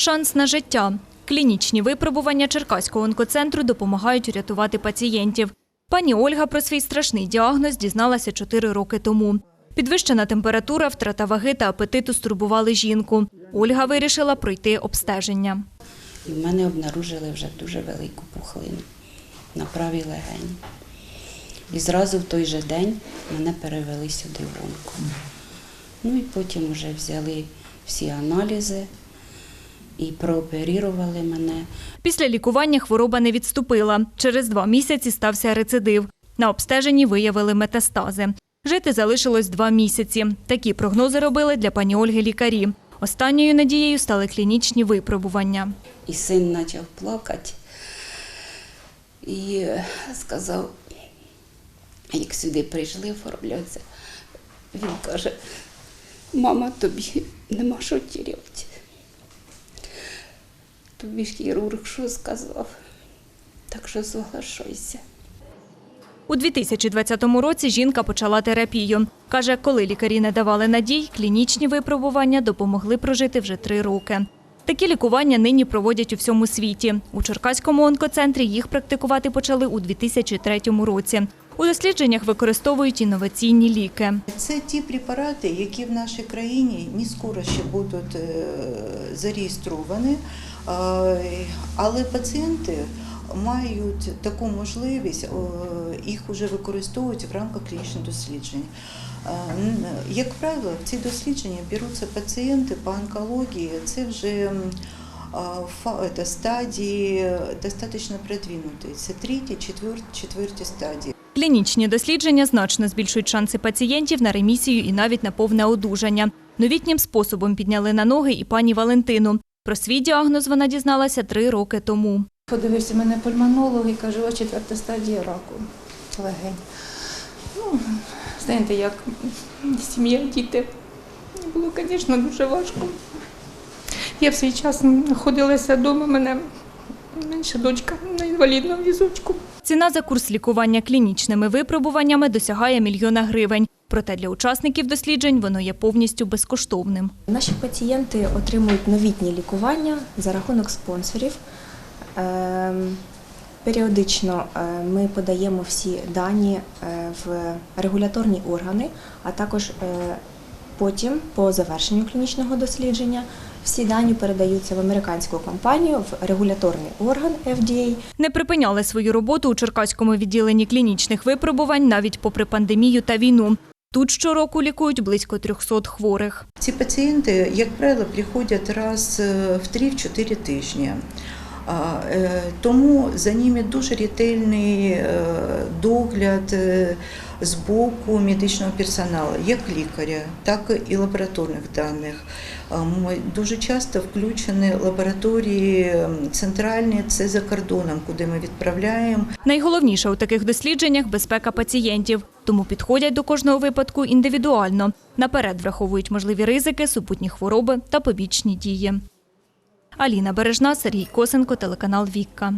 Шанс на життя. Клінічні випробування Черкаського онкоцентру допомагають рятувати пацієнтів. Пані Ольга про свій страшний діагноз дізналася 4 роки тому. Підвищена температура, втрата ваги та апетиту стурбували жінку. Ольга вирішила пройти обстеження. В мене обнаружили вже дуже велику пухлину на правій легені. І зразу в той же день мене перевели сюди в онко. Ну і потім вже взяли всі аналізи і прооперували мене. Після лікування хвороба не відступила. Через два місяці стався рецидив. На обстеженні виявили метастази. Жити залишилось два місяці. Такі прогнози робили для пані Ольги лікарі. Останньою надією стали клінічні випробування. І син почав плакати і е, сказав, як сюди прийшли оформлятися, він каже, мама, тобі нема що теряти. Тобі ж хірург що сказав, так що соглашайся. У 2020 році жінка почала терапію. Каже, коли лікарі не давали надій, клінічні випробування допомогли прожити вже три роки. Такі лікування нині проводять у всьому світі. У Черкаському онкоцентрі їх практикувати почали у 2003 році. У дослідженнях використовують інноваційні ліки. Це ті препарати, які в нашій країні не скоро ще будуть е, зареєстровані, але пацієнти мають таку можливість, е, їх вже використовують в рамках клінічних досліджень. Е, Як правило, в ці дослідження беруться пацієнти по онкології, це вже стадії достатньо продвинуті. Це четверті, четверті стадії. Клінічні дослідження значно збільшують шанси пацієнтів на ремісію і навіть на повне одужання. Новітнім способом підняли на ноги і пані Валентину. Про свій діагноз вона дізналася три роки тому. Подивився мене пульмонолог і каже, ось четверта стадія раку легень. Ну, знаєте, як сім'я, діти. Мені було, звісно, дуже важко. Я в свій час знаходилася вдома, мене менша дочка на інвалідному візочку. Ціна за курс лікування клінічними випробуваннями досягає мільйона гривень. Проте для учасників досліджень воно є повністю безкоштовним. Наші пацієнти отримують новітні лікування за рахунок спонсорів. Ем, Періодично е, ми подаємо всі дані е, в регуляторні органи, а також е, потім, по завершенню клінічного дослідження, всі дані передаються в американську компанію, в регуляторний орган FDA, Не припиняли свою роботу у Черкаському відділенні клінічних випробувань навіть попри пандемію та війну. Тут щороку лікують близько 300 хворих. Ці пацієнти, як правило, приходять раз е, в 3-4 тижні. Е, Тому за ними дуже ретельний е, догляд з боку медичного персоналу, як лікаря, так і лабораторних даних. Ми дуже часто включені лабораторії центральні, це за кордоном, куди ми відправляємо Найголовніше у таких дослідженнях безпека пацієнтів, тому підходять до кожного випадку індивідуально. Наперед враховують можливі ризики, супутні хвороби та побічні дії. Аліна Бережна, Сергій Косенко, телеканал Вікка.